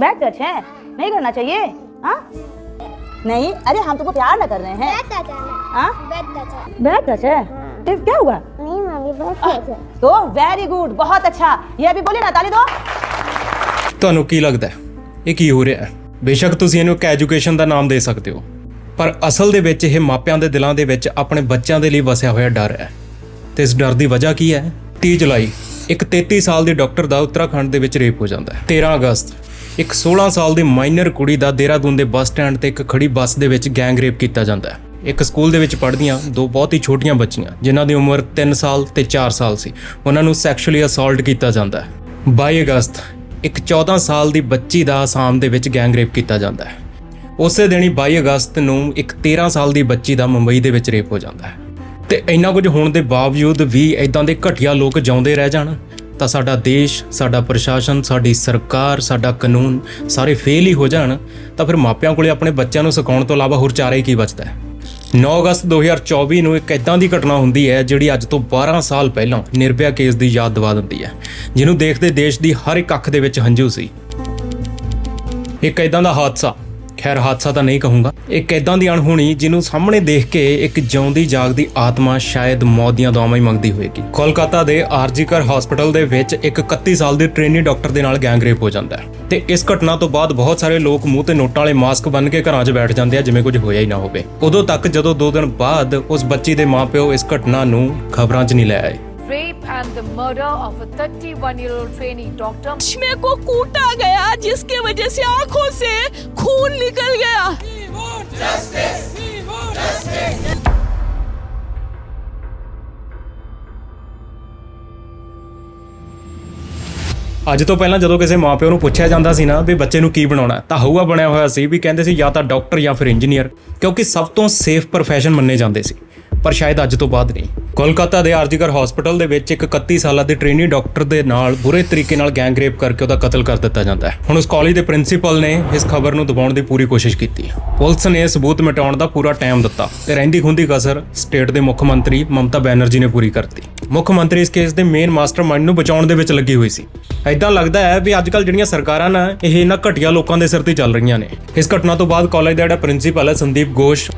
Bad touch है नहीं करना चाहिए हाँ नहीं अरे हम तुमको प्यार ना कर रहे हैं बैठ जाना हाँ बैठ जाना बैड टच है फिर क्या हुआ नहीं मम्मी बहुत है तो वेरी गुड बहुत अच्छा ये अभी बोलिए ना ताली दो ਤੁਹਾਨੂੰ ਕੀ ਲੱਗਦਾ ਹੈ? ਇਹ ਕੀ ਹੋ ਰਿਹਾ ਹੈ ਬੇਸ਼ੱਕ ਤੁਸੀਂ ਇਹਨੂੰ ਇੱਕ ਐਜੂਕੇਸ਼ਨ ਦਾ ਨਾਮ ਦੇ ਸਕਦੇ ਹੋ ਪਰ ਅਸਲ ਦੇ ਵਿੱਚ ਇਹ ਮਾਪਿਆਂ ਦੇ ਦਿਲਾਂ ਦੇ ਵਿੱਚ ਆਪਣੇ ਬੱਚਿਆਂ ਦੇ ਲਈ ਵਸਿਆ ਹੋਇਆ ਡਰ ਹੈ ਤੇ ਇਸ ਡਰ ਦੀ ਵਜ੍ਹਾ ਕੀ ਹੈ 30 ਜੁਲਾਈ ਇੱਕ 33 ਸਾਲ ਦੀ ਡਾਕਟਰ ਦਾ ਉੱਤਰਾਖੰਡ ਦੇ ਵਿੱਚ ਰੇਪ ਹੋ ਜਾਂਦਾ ਹੈ 13 ਅਗਸਤ ਇੱਕ 16 ਸਾਲ ਦੀ ਮਾਈਨਰ ਕੁੜੀ ਦਾ ਦੇਹਰਾਦੂਨ ਦੇ ਬੱਸ ਸਟੈਂਡ ਤੇ ਇੱਕ ਖੜੀ ਬੱਸ ਦੇ ਵਿੱਚ ਗੈਂਗ ਰੇਪ ਕੀਤਾ ਜਾਂਦਾ ਹੈ। ਇੱਕ ਸਕੂਲ ਦੇ ਵਿੱਚ ਪੜ੍ਹਦੀਆਂ ਦੋ ਬਹੁਤ ਹੀ ਛੋਟੀਆਂ ਬੱਚੀਆਂ, ਜਿਨ੍ਹਾਂ ਦੀ ਉਮਰ 3 ਸਾਲ ਤੇ 4 ਸਾਲ ਸੀ। ਉਹਨਾਂ ਨੂੰ ਸੈਕਸ਼ੂਅਲੀ ਅਸਾਲਟ ਕੀਤਾ ਜਾਂਦਾ ਹੈ। 22 ਅਗਸਤ, ਇੱਕ 14 ਸਾਲ ਦੀ ਬੱਚੀ ਦਾ ਅਸਾਮ ਦੇ ਵਿੱਚ ਗੈਂਗ ਰੇਪ ਕੀਤਾ ਜਾਂਦਾ ਹੈ। ਉਸੇ ਦਿਨ ਹੀ 22 ਅਗਸਤ ਨੂੰ ਇੱਕ 13 ਸਾਲ ਦੀ ਬੱਚੀ ਦਾ ਮੁੰਬਈ ਦੇ ਵਿੱਚ ਰੇਪ ਹੋ ਜਾਂਦਾ ਹੈ। ਤੇ ਇੰਨਾ ਕੁਝ ਹੋਣ ਦੇ ਬਾਵਜੂਦ ਵੀ ਇਦਾਂ ਦੇ ਘਟੀਆ ਲੋਕ ਜਿਉਂਦੇ ਰਹਿ ਜਾਣ। ਤਾਂ ਸਾਡਾ ਦੇਸ਼, ਸਾਡਾ ਪ੍ਰਸ਼ਾਸਨ, ਸਾਡੀ ਸਰਕਾਰ, ਸਾਡਾ ਕਾਨੂੰਨ ਸਾਰੇ ਫੇਲ ਹੀ ਹੋ ਜਾਣ, ਤਾਂ ਫਿਰ ਮਾਪਿਆਂ ਕੋਲੇ ਆਪਣੇ ਬੱਚਿਆਂ ਨੂੰ ਸਿਖਾਉਣ ਤੋਂ ਇਲਾਵਾ ਹੋਰ ਚਾਰਾ ਹੀ ਕੀ ਬਚਦਾ ਹੈ? 9 ਅਗਸਤ 2024 ਨੂੰ ਇੱਕ ਇਦਾਂ ਦੀ ਘਟਨਾ ਹੁੰਦੀ ਹੈ ਜਿਹੜੀ ਅੱਜ ਤੋਂ 12 ਸਾਲ ਪਹਿਲਾਂ ਨਿਰਭਇਆ ਕੇਸ ਦੀ ਯਾਦ ਦਿਵਾ ਦਿੰਦੀ ਹੈ, ਜਿਹਨੂੰ ਦੇਖਦੇ ਦੇਸ਼ ਦੀ ਹਰ ਇੱਕ ਅੱਖ ਦੇ ਵਿੱਚ ਹੰਝੂ ਸੀ। ਇੱਕ ਇਦਾਂ ਦਾ ਹਾਦਸਾ ਖੈਰ ਹਾਦਸਾ ਤਾਂ ਨਹੀਂ ਕਹੂੰਗਾ। ਇੱਕ ਇਦਾਂ ਦੀ ਅਣਹੋਣੀ ਜਿਹਨੂੰ ਸਾਹਮਣੇ ਦੇਖ ਕੇ ਇੱਕ ਜਿਉਂਦੀ ਜਾਗਦੀ ਆਤਮਾ ਸ਼ਾਇਦ ਮੌਤ ਦੀਆਂ ਦੁਆਵਾਂ ਹੀ ਮੰਗਦੀ ਹੋਵੇਗੀ। ਕੋਲਕਾਤਾ ਦੇ ਆਰਜੀਕਰ ਹਸਪੀਟਲ ਦੇ ਵਿੱਚ ਇੱਕ 31 ਸਾਲ ਦੀ ਟ੍ਰੇਨੀ ਡਾਕਟਰ ਦੇ ਨਾਲ ਗੈਂਗਰੇਪ ਹੋ ਜਾਂਦਾ ਹੈ। ਤੇ ਇਸ ਘਟਨਾ ਤੋਂ ਬਾਅਦ ਬਹੁਤ ਸਾਰੇ ਲੋਕ ਮੂੰਹ ਤੇ ਨੋਟਾਂ ਵਾਲੇ ਮਾਸਕ ਬੰਨ੍ਹ ਕੇ ਘਰਾਂ 'ਚ ਬੈਠ ਜਾਂਦੇ ਆ, ਜਿਵੇਂ ਕੁਝ ਹੋਇਆ ਹੀ ਨਾ ਹੋਵੇ। ਉਦੋਂ ਤੱਕ ਜਦੋਂ 2 ਦਿਨ ਬਾਅਦ ਉਸ ਬੱਚੀ ਦੇ ਮਾਪਿਓ ਇਸ ਘਟਨਾ ਨੂੰ ਖਬਰਾਂ 'ਚ ਨਹੀਂ ਲੈ ਆਏ। rape and the murder of a 31 year old trainee doctor. चश्मे को कूटा गया जिसके वजह से आंखों से खून निकल गया ਅੱਜ ਤੋਂ ਪਹਿਲਾਂ ਜਦੋਂ ਕਿਸੇ ਮਾਪਿਓ ਨੂੰ ਪੁੱਛਿਆ ਜਾਂਦਾ ਸੀ ਨਾ ਵੀ ਬੱਚੇ ਨੂੰ ਕੀ ਬਣਾਉਣਾ ਹੈ, ਤਾਂ ਹਊਆ ਬਣਿਆ ਹੋਇਆ ਸੀ ਵੀ ਕਹਿੰਦੇ ਸੀ ਜਾਂ ਤਾਂ ਡਾਕਟਰ ਜਾਂ ਫਿਰ ਇੰਜੀਨੀਅਰ ਕਿਉਂਕਿ ਸਭ ਤੋਂ ਸੇਫ profession ਮੰਨੇ ਜਾਂਦੇ ਸੀ ਪਰ ਸ਼ਾਇਦ ਅੱਜ ਤੋਂ ਬਾਅਦ ਨਹੀਂ। ਕੋਲਕਾਤਾ ਦੇ ਆਰਜੀਕਰ ਹਸਪੀਟਲ ਦੇ ਵਿੱਚ ਇੱਕ 31 ਸਾਲਾਂ ਦੇ ਟ੍ਰੇਨੀ ਡਾਕਟਰ ਦੇ ਨਾਲ ਬੁਰੇ ਤਰੀਕੇ ਨਾਲ ਗੈਂਗ ਰੇਪ ਕਰਕੇ ਉਹਦਾ ਕਤਲ ਕਰ ਦਿੱਤਾ ਜਾਂਦਾ ਹੈ। ਹੁਣ ਉਸ ਕਾਲਜ ਦੇ ਪ੍ਰਿੰਸੀਪਲ ਨੇ ਇਸ ਖਬਰ ਨੂੰ ਦਬਾਉਣ ਦੀ ਪੂਰੀ ਕੋਸ਼ਿਸ਼ ਕੀਤੀ। ਪੁਲਿਸ ਨੇ ਇਹ ਸਬੂਤ ਮਿਟਾਉਣ ਦਾ ਪੂਰਾ ਟਾਈਮ ਦਿੱਤਾ ਤੇ ਰਹਿੰਦੀ ਖੁੰਦੀ ਕਸਰ ਸਟੇਟ ਦੇ ਮੁੱਖ ਮੰਤਰੀ ਮਮਤਾ ਬੈਨਰਜੀ ਨੇ ਪੂਰੀ ਕਰਤੀ। ਮੁੱਖ ਮੰਤਰੀ ਇਸ ਕੇਸ ਦੇ ਮੇਨ ਮਾਸਟਰਮਾਈਂਡ ਨੂੰ ਬਚਾਉਣ ਦੇ ਵਿੱਚ ਲੱਗੀ ਹੋਈ ਸੀ। ਐਦਾਂ ਲੱਗਦਾ ਹੈ ਵੀ ਅੱਜਕੱਲ ਜਿਹੜੀਆਂ ਸਰਕਾਰਾਂ ਨਾ, ਇਹ ਇਹਨਾਂ ਘਟੀਆ ਲੋਕਾਂ ਦੇ ਸਿਰ ਤੇ ਚੱਲ ਰਹੀਆਂ ਨੇ। ਇਸ ਘਟਨਾ ਤੋਂ ਬਾਅਦ ਕਾਲਜ ਦਾ ਜਿਹੜਾ ਪ੍ਰਿੰਸੀਪਲ ਹੈ ਸੰਦੀਪ ਗੋਸ਼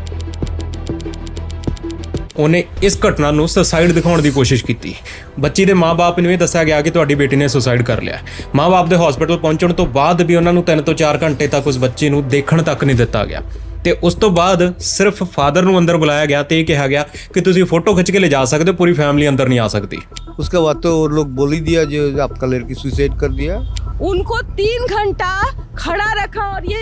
ਉਹਨੇ ਇਸ ਘਟਨਾ ਨੂੰ ਸੁਸਾਈਡ ਦਿਖਾਉਣ ਦੀ ਕੋਸ਼ਿਸ਼ ਕੀਤੀ ਬੱਚੀ ਦੇ ਮਾਪੇ ਨੂੰ ਇਹ ਦੱਸਿਆ ਗਿਆ ਕਿ ਤੁਹਾਡੀ ਬੇਟੀ ਨੇ ਸੁਸਾਈਡ ਕਰ ਲਿਆ ਮਾਪੇ ਦੇ ਹਸਪੀਟਲ ਪਹੁੰਚਣ ਤੋਂ ਬਾਅਦ ਵੀ ਉਹਨਾਂ ਨੂੰ 3 ਤੋਂ 4 ਘੰਟੇ ਤੱਕ ਉਸ ਬੱਚੀ ਨੂੰ ਦੇਖਣ ਤੱਕ ਨਹੀਂ ਦਿੱਤਾ ਗਿਆ ਤੇ ਉਸ ਤੋਂ ਬਾਅਦ ਸਿਰਫ ਫਾਦਰ ਨੂੰ ਅੰਦਰ ਬੁਲਾਇਆ ਗਿਆ ਤੇ ਇਹ ਕਿਹਾ ਗਿਆ ਕਿ ਤੁਸੀਂ ਫੋਟੋ ਖਿੱਚ ਕੇ ਲੈ ਜਾ ਸਕਦੇ ਹੋ ਪੂਰੀ ਫੈਮਿਲੀ ਅੰਦਰ ਨਹੀਂ ਆ ਸਕਦੀ उसके बाद तो वो लोग बोल ही दिया जो आपका लड़की सुसाइड कर दिया उनको तीन घंटा खड़ा रखा और ये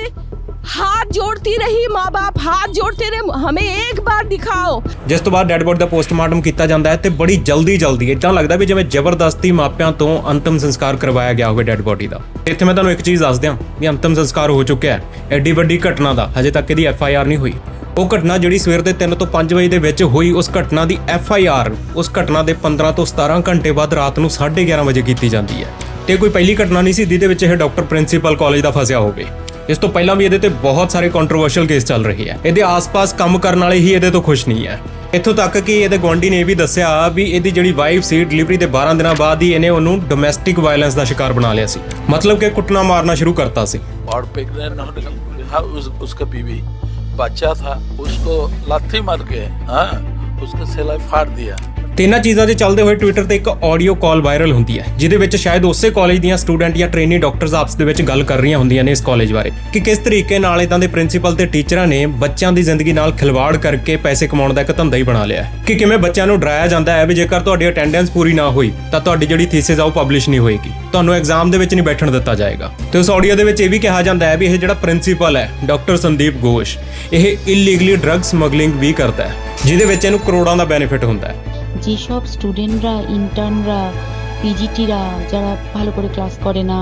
हाथ जोड़ती रही माँ बाप हाथ जोड़ते रहे हमें एक बार दिखाओ ਜਿਸ ਤੋਂ ਬਾਅਦ ਡੈੱਡ ਬੋਡੀ ਦਾ ਪੋਸਟਮਾਰਟਮ ਕੀਤਾ ਜਾਂਦਾ ਹੈ ਤੇ ਬੜੀ ਜਲਦੀ ਜਲਦੀ ਇਦਾਂ ਲੱਗਦਾ ਵੀ ਜਿਵੇਂ ਜ਼ਬਰਦਸਤੀ ਮਾਪਿਆਂ ਤੋਂ ਅੰਤਮ ਸੰਸਕਾਰ ਕਰਵਾਇਆ ਗਿਆ ਹੋਵੇ ਡੈੱਡ ਬੋਡੀ ਦਾ ਇੱਥੇ ਮੈਂ ਤੁਹਾਨੂੰ ਇੱਕ ਚੀਜ਼ ਦੱਸ ਦਿਆਂ ਵੀ ਅੰਤਮ ਸੰਸਕਾਰ ਹੋ ਚੁੱਕਿਆ ਹੈ ਐਡੀ ਵੱਡੀ ਘਟਨਾ ਦਾ ਹਜੇ ਤੱਕ ਇਹਦੀ ਐਫ ਆਈ ਆਰ ਨਹੀਂ ਹੋਈ ਉਹ ਘਟਨਾ ਜਿਹੜੀ ਸਵੇਰ ਦੇ 3 ਤੋਂ 5 ਵਜੇ ਦੇ ਵਿੱਚ ਹੋਈ ਉਸ ਘਟਨਾ ਦੀ ਐਫ ਆਈ ਆਰ ਉਸ ਘਟਨਾ ਦੇ 15 ਤੋਂ 17 ਘੰਟੇ ਬਾਅਦ ਰਾਤ ਨੂੰ 11:30 ਵਜੇ ਕੀਤੀ ਜਾਂਦੀ ਹੈ ਤੇ ਕੋਈ ਪਹਿਲੀ ਘਟਨਾ ਨਹੀਂ ਸੀ ਜਿਹਦੇ ਵਿੱਚ ਇਹ ਡਾਕਟਰ ਪ੍ਰਿੰਸੀਪਲ ਕਾਲਜ ਦਾ ਫਸਿਆ ਹੋਵੇ ਇਸ ਤੋਂ ਪਹਿਲਾਂ ਵੀ ਇਹਦੇ ਤੇ ਬਹੁਤ ਸਾਰੇ ਕੰਟਰੋਵਰਸ਼ੀਅਲ ਕੇਸ ਚੱਲ ਰਹੇ ਆ ਇਹਦੇ ਆਸ-ਪਾਸ ਕੰਮ ਕਰਨ ਵਾਲੇ ਹੀ ਇਹਦੇ ਤੋਂ ਖੁਸ਼ ਨਹੀਂ ਹੈ ਇੱਥੋਂ ਤੱਕ ਕਿ ਇਹਦੇ ਗੁਆਂਢੀ ਨੇ ਇਹ ਵੀ ਦੱਸਿਆ ਵੀ ਇਹਦੀ ਜਿਹੜੀ ਵਾਈਫ ਸੀ ਡਿਲੀਵਰੀ ਦੇ 12 ਦਿਨਾਂ ਬਾਅਦ ਹੀ ਇਹਨੇ ਉਹਨੂੰ ਡੋਮੈਸਟਿਕ ਵਾਇਲੈਂਸ ਦਾ ਸ਼ਿਕਾਰ ਬਣਾ ਲਿਆ ਸੀ ਮਤਲਬ ਕਿ ਕੁੱਟਣਾ ਮਾਰਨਾ ਸ਼ੁਰੂ ਕਰਤਾ ਸੀ और प्रेग्नेंट होने का हाँ, उस, उसका बीवी बच्चा था उसको लाथी मार के हाँ उसका सिलाई फाड़ दिया ਤੇ ਇਹਨਾਂ ਚੀਜ਼ਾਂ ਦੇ ਚੱਲਦੇ ਹੋਏ ਟਵਿੱਟਰ ਤੇ ਇੱਕ ਆਡੀਓ ਕਾਲ ਵਾਇਰਲ ਹੁੰਦੀ ਹੈ, ਜਿਹਦੇ ਵਿੱਚ ਸ਼ਾਇਦ ਉਸੇ ਕਾਲਜ ਦੀਆਂ ਸਟੂਡੈਂਟ ਜਾਂ ਟ੍ਰੇਨੀ ਡਾਕਟਰਸ ਆਪਸ ਦੇ ਵਿੱਚ ਗੱਲ ਕਰ ਰਹੀਆਂ ਹੁੰਦੀਆਂ ਨੇ ਇਸ ਕਾਲਜ ਬਾਰੇ। ਕਿ ਕਿਸ ਤਰੀਕੇ ਨਾਲ ਇਦਾਂ ਦੇ ਪ੍ਰਿੰਸੀਪਲ ਤੇ ਟੀਚਰਾਂ ਨੇ ਬੱਚਿਆਂ ਦੀ ਜ਼ਿੰਦਗੀ ਨਾਲ ਖਿਲਵਾੜ ਕਰਕੇ ਪੈਸੇ ਕਮਾਉਣ ਦਾ ਇੱਕ ਧੰਦਾ ਹੀ ਬਣਾ ਲਿਆ ਕਿ ਕਿਵੇਂ ਬੱਚਿਆਂ ਨੂੰ ਡਰਾਇਆ ਜਾਂਦਾ ਹੈ ਵੀ ਜੇਕਰ ਤੁਹਾਡੀ ਅਟੈਂਡੈਂਸ ਪੂਰੀ ਨਾ ਹੋਈ, ਤਾਂ ਤੁਹਾਡੀ ਜਿਹੜੀ ਥੀਸਿਸ ਆ ਉਹ ਪਬਲਿਸ਼ ਨਹੀਂ ਹੋਏਗੀ। ਤੁਹਾਨੂੰ ਐਗਜ਼ਾਮ ਦੇ ਵਿੱਚ ਨਹੀਂ ਬੈਠਣ ਦਿੱਤਾ ਜਾਏਗਾ। ਤੇ ਉਸ ਆਡੀਓ ਦੇ ਵਿੱਚ ਇਹ ਵੀ ਕਿਹਾ ਜਾਂਦਾ ਹੈ ਵੀ ਇਹ ਜਿਹੜਾ ਪ੍ਰਿੰਸੀਪਲ ਹੈ ਡਾਕਟਰ ਸੰਦੀਪ ਗੋਸ਼, ਇਹ ਇਲੀਗਲੀ ਡਰੱਗ ਸਮਗਲਿੰਗ ਵੀ ਕਰਦਾ ਹੈ, ਜਿਹਦੇ ਵਿੱਚ ਇਹਨੂੰ ਕਰੋੜਾਂ ਦਾ ਬੈਨੀਫਿਟ ਹੁੰਦਾ ਹੈ। যেসব স্টুডেন্টরা ইন্টার্নরা পিজিটিরা যারা ভালো করে ক্লাস করে না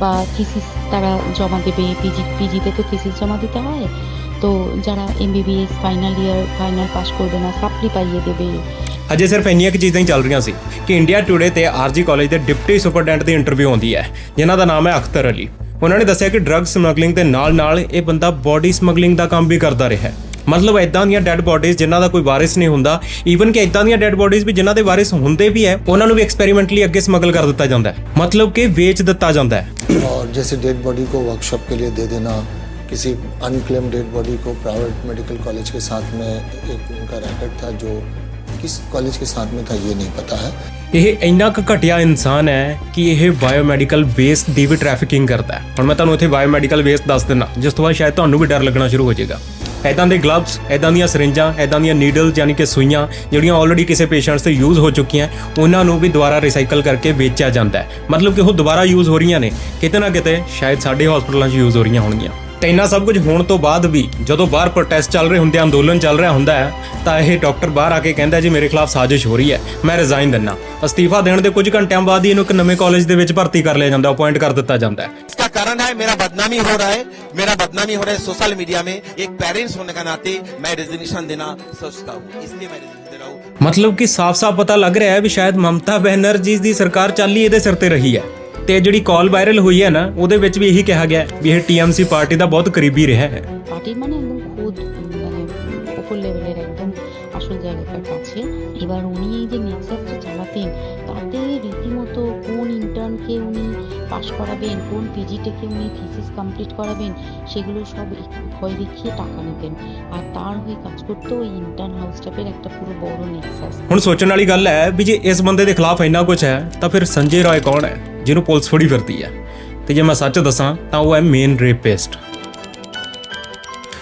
বা থিসিস তারা জমা দেবে পিজি পিজিতে তো থিসিস জমা দিতে হয় তো যারা MBBS final year final pass করবে না সাপ্লি পাইয়ে দেবে ਅਜੇ ਸਿਰਫ ਇੰਨੀਆਂ ਕੁ ਚੀਜ਼ਾਂ ਹੀ ਚੱਲ ਰਹੀਆਂ ਸੀ ਕਿ ਇੰਡੀਆ ਟੂਡੇ ਤੇ ਆਰਜੀ ਕਾਲਜ ਦੇ ਡਿਪਟੀ ਸੁਪਰਡੈਂਟ ਦੀ ਇੰਟਰਵਿਊ ਆਉਂਦੀ ਹੈ ਜਿਨ੍ਹਾਂ ਦਾ ਨਾਮ ਹੈ ਅਖਤਰ ਅਲੀ ਉਹਨਾਂ ਨੇ ਦੱਸਿਆ ਕਿ ਡਰੱਗ ਸਮਗਲਿੰਗ ਦੇ ਨਾਲ-ਨਾਲ ਇਹ ਬੰਦਾ ਬਾਡੀ ਸਮਗਲਿੰਗ ਦਾ ਕੰਮ ਵੀ ਕਰਦਾ ਰਿਹਾ ਹੈ ਮਤਲਬ ਇਦਾਂ ਦੀਆਂ ਡੈੱਡ ਬੋਡੀਜ਼ ਜਿਨ੍ਹਾਂ ਦਾ ਕੋਈ ਵਾਰਿਸ ਨਹੀਂ ਹੁੰਦਾ ਈਵਨ ਕਿ ਇਦਾਂ ਦੀਆਂ ਡੈੱਡ ਬੋਡੀਜ਼ ਵੀ ਜਿਨ੍ਹਾਂ ਦੇ ਵਾਰਿਸ ਹੁੰਦੇ ਵੀ ਹੈ ਉਹਨਾਂ ਨੂੰ ਵੀ ਐਕਸਪੈਰੀਮੈਂਟਲੀ ਅੱਗੇ ਸਮਗਲ ਕਰ ਦਿੱਤਾ ਜਾਂਦਾ ਹੈ ਮਤਲਬ ਕਿ ਵੇਚ ਦਿੱਤਾ ਜਾਂਦਾ ਹੈ और जैसे डेड बॉडी को वर्कशॉप के लिए दे देना किसी अनक्लेम डेड बॉडी को प्राइवेट मेडिकल कॉलेज के साथ में एक उनका रैकेट था जो किस कॉलेज के साथ में था ये नहीं पता है ਇਹ ਇੰਨਾ ਕੁ ਘਟਿਆ ਇਨਸਾਨ ਹੈ ਕਿ ਇਹ ਬਾਇਓਮੈਡੀਕਲ ਵੇਸਟ ਦੀ ਵੀ ਟ੍ਰੈਫਿਕਿੰਗ ਕਰਦਾ ਹੈ ਹੁਣ ਮੈਂ ਤੁਹਾਨੂੰ ਇੱਥੇ ਬਾਇਓਮੈਡੀਕਲ ਵੇਸਟ ਦੱਸ ਦਿੰਦਾ ਜਿਸ ਤੋਂ ਬਾਅਦ ਸ਼ਾਇਦ ਤੁਹਾਨੂੰ ਵੀ ਡਰ ਲੱਗਣਾ ਸ਼ੁਰੂ ਹੋ ਜਾਏਗਾ ਐਦਾਂ ਦੇ ਗਲਵਸ ਐਦਾਂ ਦੀਆਂ ਸਰਿੰਜਾਂ ਐਦਾਂ ਦੀਆਂ ਨੀਡਲਸ ਯਾਨੀ ਕਿ ਸੂਈਆਂ ਜਿਹੜੀਆਂ ਆਲਰੇਡੀ ਕਿਸੇ ਪੇਸ਼ੈਂਟਸ ਤੇ ਯੂਜ਼ ਹੋ ਚੁੱਕੀਆਂ, ਉਹਨਾਂ ਨੂੰ ਵੀ ਦੁਬਾਰਾ ਰੀਸਾਈਕਲ ਕਰਕੇ ਵੇਚਿਆ ਜਾਂਦਾ ਮਤਲਬ ਕਿ ਉਹ ਦੁਬਾਰਾ ਯੂਜ਼ ਹੋ ਰਹੀਆਂ ਨੇ, ਕਿਤੇ ਨਾ ਕਿਤੇ ਸ਼ਾਇਦ ਸਾਡੇ ਹਸਪਤਾਲਾਂ 'ਚ ਯੂਜ਼ ਹੋ ਰਹੀਆਂ ਹੋਣਗੀਆਂ। ਤੇ ਇਹਨਾਂ ਸਭ ਕੁਝ ਹੋਣ ਤੋਂ ਬਾਅਦ ਵੀ ਜਦੋਂ ਬਾਹਰ ਪ੍ਰੋਟੈਸਟ ਚੱਲ ਰਹੇ ਹੁੰਦੇ ਅੰਦੋਲਨ ਚੱਲ ਰਿਹਾ ਹੁੰਦਾ ਹੈ, ਤਾਂ ਇਹ ਡਾਕਟਰ ਬਾਹਰ ਆ ਕੇ ਕਹਿੰਦਾ ਜੀ, ਮੇਰੇ ਖਿਲਾਫ ਸਾਜ਼ਿਸ਼ ਹੋ ਰਹੀ ਹੈ, ਮੈਂ ਰਿਜ਼ਾਈਨ ਦਿੰਨਾ ਅਸਤੀਫਾ ਦੇਣ ਦੇ ਕੁਝ ਘੰਟਿਆਂ ਬਾਅਦ ਹੀ ਇਹਨੂੰ ਇੱਕ ਨਵੇਂ ਕਾਲਜ ਦੇ ਵਿੱਚ ਭਰਤੀ ਕਰ ਲਿਆ ਜਾਂਦਾ ਅਪਾਇੰਟ ਕਰ ਦਿੱਤਾ ਜਾਂਦਾ कारण है मेरा बदनामी हो रहा है मेरा बदनामी हो रहा है सोशल मीडिया में। एक पेरेंट्स होने का नाते मैं रेजिग्नेशन देना सोचता हूँ इसलिए मैं दे रहा हूँ। ਮਤਲਬ ਕਿ ਸਾਫ਼-ਸਾਫ਼ ਪਤਾ ਲੱਗ ਰਿਹਾ ਹੈ ਵੀ ਸ਼ਾਇਦ ਮਮਤਾ ਬੈਨਰਜੀ ਦੀ ਸਰਕਾਰ ਚਾਲੀ ਇਹਦੇ ਸਿਰ ਤੇ ਰਹੀ ਹੈ ਤੇ ਜਿਹੜੀ ਕਾਲ ਵਾਇਰਲ ਹੋਈ ਹੈ ਨਾ ਉਹਦੇ ਵਿੱਚ ਵੀ ਇਹੀ ਕਿਹਾ ਗਿਆ ਹੈ ਵੀ ਇਹ ਟੀਐਮਸੀ ਪਾਰਟੀ ਦਾ ਬਹੁਤ ਕਰੀਬੀ ਰਿਹਾ ਹੈ পাশ করাবেন কোন পিজিটাকে উনি থিসিস কমপ্লিট করাবেন সেগুলো সব একটু ভয় দেখিয়ে টাকা নিতেন আর তার হয়ে কাজ করতো ওই ইন্টার্ন হাউস স্টাফের একটা পুরো বড় নেক্সাস ਹੁਣ ਸੋਚਣ ਵਾਲੀ ਗੱਲ ਹੈ ਵੀ ਜੇ ਇਸ ਬੰਦੇ ਦੇ ਖਿਲਾਫ ਇੰਨਾ ਕੁਝ ਹੈ ਤਾਂ ਫਿਰ ਸੰਜੇ ਰਾਏ ਕੌਣ ਹੈ ਜਿਹਨੂੰ ਪੁਲਿਸ ਫੜੀ ਫਿਰਦੀ ਹੈ ਤੇ ਜੇ ਮੈਂ ਸੱਚ ਦੱਸਾਂ ਤਾਂ ਉਹ ਹੈ ਮੇਨ ਰੇਪਿਸਟ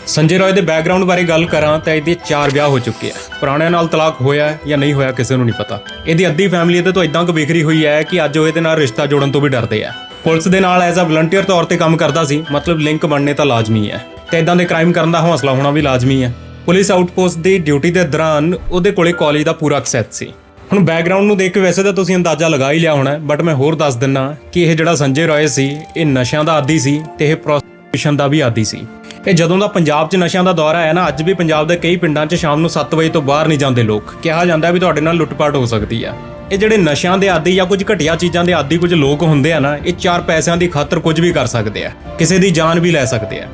ਸੰਜੇ ਰਾਏ ਦੇ ਬੈਕਗ੍ਰਾਉਂਡ ਬਾਰੇ ਗੱਲ ਕਰਾਂ ਤਾਂ ਇਹਦੇ ਚਾਰ ਵਿਆਹ ਹੋ ਚੁੱਕੇ ਆ ਪੁਰਾਣਿਆਂ ਨਾਲ ਤਲਾਕ ਹੋਇਆ ਹੈ ਜਾਂ ਨਹੀਂ ਹੋਇਆ ਕਿਸੇ ਨੂੰ ਨਹੀਂ ਪਤਾ ਇਹਦੀ ਅੱਧੀ ਫੈਮਿਲੀ ਇਹਦੇ ਤੋਂ ਇਦਾਂ ਕੁ ਬਿਖਰੀ ਹੋਈ ਹੈ ਕਿ ਅੱਜ ਉਹ ਇਹਦੇ ਨਾਲ ਰਿਸ਼ਤਾ ਜੋੜਨ ਤੋਂ ਵੀ ਡਰਦੇ ਆ ਪੁਲਿਸ ਦੇ ਨਾਲ ਐਜ਼ ਅ ਵਲੰਟੀਅਰ ਤੌਰ ਤੇ ਕੰਮ ਕਰਦਾ ਸੀ, ਮਤਲਬ ਲਿੰਕ ਬਣਨੇ ਤਾਂ ਲਾਜ਼ਮੀ ਹੈ। ਤੇ ਇਦਾਂ ਦੇ ਕ੍ਰਾਈਮ ਕਰਨ ਦਾ ਹੌਸਲਾ ਹੋਣਾ ਵੀ ਲਾਜ਼ਮੀ ਹੈ। ਪੁਲਿਸ ਆਊਟਪੋਸਟ ਦੀ ਡਿਊਟੀ ਦੇ ਦੌਰਾਨ ਉਹਦੇ ਕੋਲੇ ਕਾਲਜ ਦਾ ਪੂਰਾ ਐਕਸੈਸ ਸੀ। ਹੁਣ ਬੈਕਗ੍ਰਾਉਂਡ ਨੂੰ ਦੇਖ ਕੇ ਵੈਸੇ ਤਾਂ ਤੁਸੀਂ ਅੰਦਾਜ਼ਾ ਲਗਾ ਹੀ ਲਿਆ ਹੋਣਾ ਬਟ ਮੈਂ ਹੋਰ ਦੱਸ ਦਿੰਨਾ ਕਿ ਇਹ ਜਿਹੜਾ ਸੰਜੇ ਰਾਏ ਸੀ, ਇਹ ਨਸ਼ਿਆਂ ਦਾ ਆਦੀ ਸੀ ਤੇ ਇਹ ਪ੍ਰੋਸਟੀਟਿਊਸ਼ਨ ਦਾ ਵੀ ਆਦੀ ਸੀ। ਇਹ ਜਦੋਂ ਦਾ ਪੰਜਾਬ 'ਚ ਨਸ਼ਿਆਂ ਦਾ ਦੌਰ ਆਇਆ ਨਾ, ਅੱਜ ਵੀ ਪੰਜਾਬ ਦੇ ਕਈ ਪਿੰਡਾਂ 'ਚ ਸ਼ਾਮ ਨੂੰ 7 ਵਜੇ ਤੋਂ ਬਾਹਰ ਨਹੀਂ ਜਾਂਦੇ ਲੋਕ। ਕਿਹਾ ਜਾਂਦਾ ਵੀ ਤੁਹਾਡੇ ਨਾਲ ਲੁੱਟਪਾਟ ਹੋ ਸਕਦੀ ਆ। ਇਹ ਜਿਹੜੇ ਨਸ਼ਿਆਂ ਦੇ ਆਦੀ ਜਾਂ ਕੁਝ ਘਟੀਆ ਚੀਜ਼ਾਂ ਦੇ ਆਦੀ ਕੁਝ ਲੋਕ ਹੁੰਦੇ ਆ ਨਾ, ਇਹ ਚਾਰ ਪੈਸਿਆਂ ਦੀ ਖਾਤਰ ਕੁਝ ਵੀ ਕਰ ਸਕਦੇ ਆ, ਕਿਸੇ ਦੀ ਜਾਨ ਵੀ ਲੈ ਸਕਦੇ ਆ।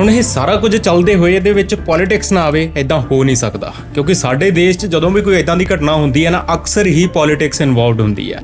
ਹੁਣ ਇਹ ਸਾਰਾ ਕੁਝ ਚੱਲਦੇ ਹੋਏ ਇਹਦੇ ਵਿੱਚ ਪੋਲਿਟਿਕਸ ਨਾ ਆਵੇ ਐਦਾਂ ਹੋ ਨਹੀਂ ਸਕਦਾ, ਕਿਉਂਕਿ ਸਾਡੇ ਦੇਸ਼ 'ਚ ਜਦੋਂ ਵੀ ਕੋਈ ਐਦਾਂ ਦੀ ਘਟਨਾ ਹੁੰਦੀ ਹੈ ਨਾ, ਅਕਸਰ ਹੀ ਪੋਲਿਟਿਕਸ ਇਨਵੋਲਵਡ ਹੁੰਦੀ ਹੈ।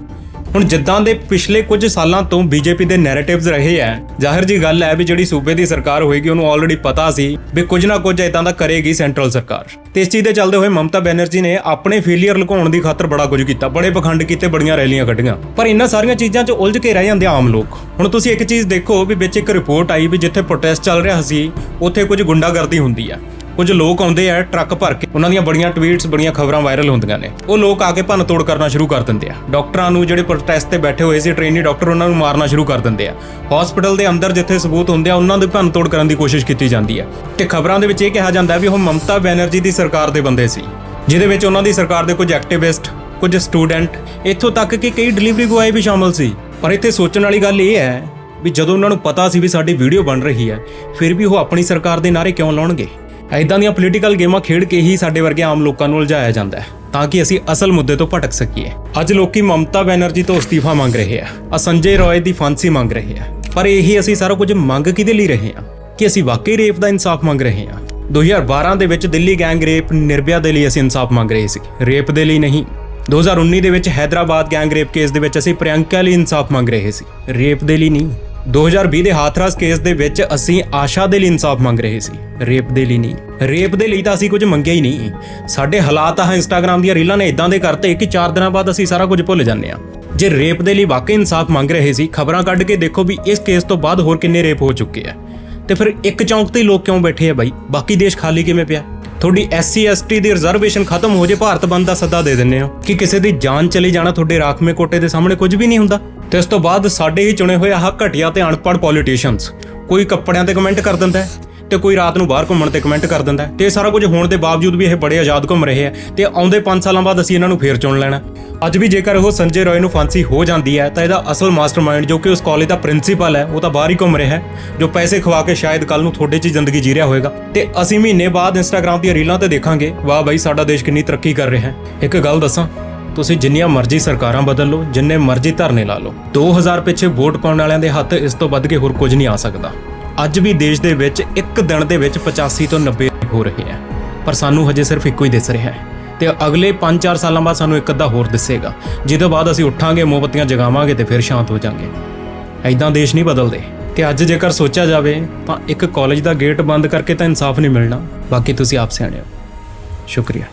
ਹੁਣ ਜਿੱਦਾਂ ਦੇ ਪਿਛਲੇ ਕੁਝ ਸਾਲਾਂ ਤੋਂ ਬੀਜੇਪੀ ਦੇ ਨੈਰੇਟਿਵਸ ਰਹੇ ਆ, ਜ਼ਾਹਿਰ ਜੀ ਗੱਲ ਹੈ ਵੀ ਜਿਹੜੀ ਸੂਬੇ ਦੀ ਸਰਕਾਰ ਹੋਏਗੀ, ਉਹਨੂੰ ਆਲਰੇਡੀ ਪਤਾ ਸੀ ਵੀ ਕੁਝ ਨਾ ਕੁਝ ਇਦਾਂ ਦਾ ਕਰੇਗੀ ਸੈਂਟਰਲ ਸਰਕਾਰ। ਤੇ ਇਸ ਚੀਜ਼ ਦੇ ਚੱਲਦੇ ਹੋਏ ਮਮਤਾ ਬੈਨਰਜੀ ਨੇ ਆਪਣੇ ਫੇਲਿਅਰ ਲੁਕਾਉਣ ਦੀ ਖਾਤਰ ਬੜਾ ਕੁਝ ਕੀਤਾ। ਬੜੇ ਪਖੰਡ ਕੀਤੇ, ਬੜੀਆਂ ਰੈਲੀਆਂ ਕੱਢੀਆਂ। ਪਰ ਇਹਨਾਂ ਸਾਰੀਆਂ ਚੀਜ਼ਾਂ 'ਚ ਉਲਝ ਕੇ ਰਹਿ ਜਾਂਦੇ ਆਮ ਲੋਕ। ਹੁਣ ਤੁਸੀਂ ਇੱਕ ਚੀਜ਼ ਦੇਖੋ ਵੀ ਵਿੱਚ ਇੱਕ ਰਿਪੋਰਟ ਆਈ ਵੀ ਜਿੱਥੇ ਪ੍ਰੋਟੈਸਟ ਚੱਲ ਰਿਹਾ ਸੀ, ਉੱਥੇ ਕੁਝ ਗੁੰਡਾਗਰਦੀ ਹੁੰਦੀ ਆ। ਕੁਝ ਲੋਕ ਆਉਂਦੇ ਆ ਟਰੱਕ ਭਰ ਕੇ। ਉਹਨਾਂ ਦੀਆਂ ਬੜੀਆਂ ਟਵੀਟਸ ਬੜੀਆਂ ਖਬਰਾਂ ਵਾਇਰਲ ਹੁੰਦੀਆਂ ਨੇ। ਉਹ ਲੋਕ ਆ ਕੇ ਭੰਨ ਤੋੜ ਕਰਨਾ ਸ਼ੁਰੂ ਕਰ ਦਿੰਦੇ ਆ। ਡਾਕਟਰਾਂ ਨੂੰ ਜਿਹੜੇ ਪ੍ਰੋਟੈਸਟ ਤੇ ਬੈਠੇ ਹੋਏ ਸੀ ਟ੍ਰੇਨੀ ਡਾਕਟਰ ਉਹਨਾਂ ਨੂੰ ਮਾਰਨਾ ਸ਼ੁਰੂ ਕਰ ਦਿੰਦੇ ਆ। ਹਸਪੀਟਲ ਦੇ ਅੰਦਰ ਜਿੱਥੇ ਸਬੂਤ ਹੁੰਦੇ ਆ, ਉਹਨਾਂ ਦੇ ਭੰਨ ਤੋੜ ਕਰਨ ਦੀ ਕੋਸ਼ਿਸ਼ ਕੀਤੀ ਜਾਂਦੀ ਹੈ ਤੇ ਖਬਰਾਂ ਦੇ ਵਿੱਚ ਇਹ ਕਿਹਾ ਜਾਂਦਾ ਵੀ ਉਹ ਮਮਤਾ ਬੈਨਰਜੀ ਦੀ ਸਰਕਾਰ ਦੇ ਬੰਦੇ ਸੀ, ਜਿਹਦੇ ਵਿੱਚ ਉਹਨਾਂ ਦੀ ਸਰਕਾਰ ਦੇ ਕੁਝ ਐਕਟਿਵਿਸਟ ਕੁਝ ਸਟੂਡੈਂਟ ਇੱਥੋਂ ਤੱਕ ਕਿ ਕਈ ਡਿਲੀਵਰੀ ਬੁਆਏ ਵੀ ਸ਼ਾਮਲ ਸੀ। ਪਰ ਇੱਥੇ ਸੋਚਣ ਵਾਲੀ ਗੱਲ ਇਹ ਹੈ ਵੀ ਜਦੋਂ ਉਹਨਾਂ ਨੂੰ ਪਤਾ ਸੀ ਵੀ ਸਾਡੀ ਵੀਡੀਓ ਬਣ ਰਹੀ ਹੈ, ਫਿਰ ਵੀ ਉਹ ਆਪਣੀ ਸਰਕਾਰ ਦੇ ਨਾਰੇ ਕਿਉਂ ਲਾਉਣਗੇ? ਐਦਾਂ ਦੀਆਂ ਪੋਲੀਟੀਕਲ ਗੇਮਾਂ ਖੇਡ ਕੇ ਹੀ ਸਾਡੇ ਵਰਗੇ ਆਮ ਲੋਕਾਂ ਨੂੰ ਉਲਝਾਇਆ ਜਾਂਦਾ ਹੈ, ਤਾਂ ਕਿ ਅਸੀਂ ਅਸਲ ਮੁੱਦੇ ਤੋਂ ਭਟਕ ਸਕੀਏ। ਅੱਜ ਲੋਕੀ ਮਮਤਾ ਬੈਨਰਜੀ ਤੋਂ ਅਸਤੀਫਾ ਮੰਗ ਰਹੇ ਆ ਅਸੰਜੇ ਰੋਏ ਦੀ ਫਾਂਸੀ ਮੰਗ ਰਹੇ ਆ। ਪਰ ਇਹੀ ਅਸੀਂ ਸਾਰਾ ਕੁਝ ਮੰਗ ਕਿਹਦੇ ਲਈ ਰਹੇ ਆ? ਕਿ ਅਸੀਂ ਵਾਕਈ ਰੇਪ ਦਾ ਇਨਸਾਫ ਮੰਗ ਰਹੇ ਆ? 2012 ਦੇ ਵਿੱਚ ਦਿੱਲੀ ਗੈਂਗ ਰੇਪ ਨਿਰਭਿਆ ਦੇ ਲਈ ਅਸੀਂ ਇਨਸਾਫ ਮੰਗ ਰਹੇ ਸੀ, ਰੇਪ ਦੇ ਲਈ ਨਹੀਂ। 2019 ਦੇ ਵਿੱਚ ਹੈਦਰਾਬਾਦ ਗੈਂਗ ਰੇਪ ਕੇਸ ਦੇ ਵਿੱਚ ਅਸੀਂ ਪ੍ਰਿਯੰਕਾ ਲਈ ਇਨਸਾਫ ਮੰਗ ਰਹੇ ਸੀ, ਰੇਪ ਦੇ ਲਈ ਨਹੀਂ। 2020 ਦੇ ਹਾਥਰਸ ਕੇਸ ਦੇ ਵਿੱਚ ਅਸੀਂ ਆਸ਼ਾ ਦੇ ਲਈ ਇਨਸਾਫ ਮੰਗ ਰਹੇ ਸੀ, ਰੇਪ ਦੇ ਲਈ ਨਹੀਂ। ਰੇਪ ਦੇ ਲਈ ਤਾਂ ਅਸੀਂ ਕੁਝ ਮੰਗਿਆ ਹੀ ਨਹੀਂ। ਸਾਡੇ ਹਾਲਾਤ ਆ ਇੰਸਟਾਗ੍ਰam ਦੀਆਂ ਰੀਲਾਂ ਨੇ ਇਦਾਂ ਦੇ ਕਰਤੇ ਕਿ 4 ਦਿਨਾਂ ਬਾਅਦ ਅਸੀਂ ਸਾਰਾ ਕੁਝ ਭੁੱਲ ਜਾਂਦੇ ਆ ਜੇ ਰੇਪ ਦੇ ਲਈ ਵਾਕਈ ਇਨਸਾਫ ਮੰਗ ਰਹੇ ਸੀ, ਖਬਰਾਂ ਕੱਢ ਕੇ ਦੇਖੋ ਵੀ ਇਸ ਕੇਸ ਤੋਂ ਬਾਅਦ ਹੋਰ ਕਿੰਨੇ ਰੇਪ ਹੋ ਚੁੱਕੇ ਆ। ਤੇ ਫਿਰ ਇੱਕ ਚੌਂਕ ਤੇ ਲੋਕ ਕਿਉਂ ਬੈਠੇ ਆ ਬਾਈ? ਬਾਕੀ ਦੇਸ਼ ਖਾਲੀ ਕਿਵੇਂ ਪਿਆ? ਤੁਹਾਡੀ ਐਸਸੀ ਐਸਟੀ ਦੀ ਰਿਜ਼ਰਵੇਸ਼ਨ ਖਤਮ ਹੋ ਜੇ, ਭਾਰਤ ਬੰਦ ਦਾ ਸੱਦਾ ਦੇ ਦਿੰਨੇ ਹੋ। ਕਿ ਕਿਸੇ ਦੀ ਜਾਨ ਚਲੀ ਜਾਣਾ ਤੁਹਾਡੇ ਰਾਖਵੇਂ ਕੋਟੇ ਦੇ ਸਾਹਮਣੇ ਕੁਝ ਵੀ ਨਹੀਂ ਹੁੰਦਾ? ਤੇ ਇਸ ਤੋਂ ਬਾਅਦ ਸਾਡੇ ਹੀ ਚੁਣੇ ਹੋਏ ਆਹ ਘਟੀਆ ਤੇ ਅਨਪੜ੍ਹ ਪੋਲੀਟੀਸ਼ੀਅਨਸ ਕੋਈ ਕੱਪੜਿਆਂ ਤੇ ਕਮੈਂਟ ਕਰ ਦਿੰਦਾ ਹੈ ਤੇ ਕੋਈ ਰਾਤ ਨੂੰ ਬਾਹਰ ਘੁੰਮਣ ਤੇ ਕਮੈਂਟ ਕਰ ਦਿੰਦਾ ਹੈ ਤੇ ਇਹ ਸਾਰਾ ਕੁਝ ਹੋਣ ਦੇ ਬਾਵਜੂਦ ਵੀ ਇਹ ਬੜੇ ਆਜ਼ਾਦ ਘੁੰਮ ਰਹੇ ਆ ਤੇ ਆਉਂਦੇ 5 ਸਾਲਾਂ ਬਾਅਦ ਅਸੀਂ ਇਹਨਾਂ ਨੂੰ ਫੇਰ ਚੁਣ ਲੈਣਾ ਅੱਜ ਵੀ ਜੇਕਰ ਉਹ ਸੰਜੇ ਰॉय ਨੂੰ ਫਾਂਸੀ ਹੋ ਜਾਂਦੀ ਹੈ ਤਾਂ ਇਹਦਾ ਅਸਲ ਮਾਸਟਰਮਾਈਂਡ ਜੋ ਕਿ ਉਸ ਕਾਲਜ ਦਾ ਪ੍ਰਿੰਸੀਪਲ ਹੈ, ਉਹ ਤਾਂ ਬਾਹਰ ਹੀ ਘੁੰਮ ਰਿਹਾ ਹੈ, ਜੋ ਪੈਸੇ ਖਵਾ ਕੇ ਸ਼ਾਇਦ ਕੱਲ ਨੂੰ ਤੁਹਾਡੇ 'ਚ ਹੀ ਜ਼ਿੰਦਗੀ ਜੀ ਰਿਹਾ ਹੋਵੇਗਾ ਤੇ ਅਸੀਂ ਮਹੀਨੇ ਬਾਅਦ ਇੰਸਟਾਗ੍ਰam ਦੀਆਂ ਰੀਲਾਂ ਤੇ ਦੇਖਾਂਗੇ, ਵਾਹ ਬਾਈ ਸਾਡਾ ਦੇਸ਼ ਕਿੰਨੀ ਤਰੱਕੀ ਕਰ ਰਿਹਾ ਹੈ। ਇੱਕ ਗੱਲ ਦੱਸਾਂ ਤੁਸੀਂ ਜਿੰਨੀਆਂ ਮਰਜ਼ੀ ਸਰਕਾਰਾਂ ਬਦਲ ਲਓ, ਜਿੰਨੇ ਮਰਜ਼ੀ ਧਰਨੇ ਲਾ ਲਓ। 2000 ਪਿੱਛੇ ਵੋਟ ਪਾਉਣ ਵਾਲਿਆਂ ਦੇ ਹੱਥ ਇਸ ਤੋਂ ਵੱਧ ਕੇ ਹੋਰ ਕੁਝ ਨਹੀਂ ਆ ਸਕਦਾ। ਅੱਜ ਵੀ ਦੇਸ਼ ਦੇ ਵਿੱਚ ਇੱਕ ਦਿਨ ਦੇ ਵਿੱਚ 85 ਤੋਂ 90 ਹੋ ਰਹੇ ਹੈ। ਪਰ ਸਾਨੂੰ ਹਜੇ ਸਿਰਫ ਇੱਕੋ ਹੀ ਦਿਸ ਰਿਹਾ ਹੈ ਤੇ ਅਗਲੇ 5-4 ਸਾਲਾਂ ਬਾਅਦ ਸਾਨੂੰ ਇੱਕ ਅੱਧਾ ਹੋਰ ਦਿਸੇਗਾ। ਜਿਹਦੇ ਬਾਅਦ ਅਸੀਂ ਉੱਠਾਂਗੇ, ਮੋਮਬੱਤੀਆਂ ਜਗਾਵਾਂਗੇ ਤੇ ਫਿਰ ਸ਼ਾਂਤ ਹੋ ਜਾਾਂਗੇ। ਐਦਾਂ ਦੇਸ਼ ਨਹੀਂ ਬਦਲਦੇ। ਤੇ ਅੱਜ ਜੇਕਰ ਸੋਚਿਆ ਜਾਵੇ, ਤਾਂ ਇੱਕ ਕਾਲਜ ਦਾ ਗੇਟ ਬੰਦ ਕਰਕੇ ਤਾਂ ਇਨਸਾਫ ਨਹੀਂ ਮਿਲਣਾ। ਬਾਕੀ ਤੁਸੀਂ ਆਪ ਸਿਆਣੇ ਹੋ। ਸ਼ੁਕਰੀਆ।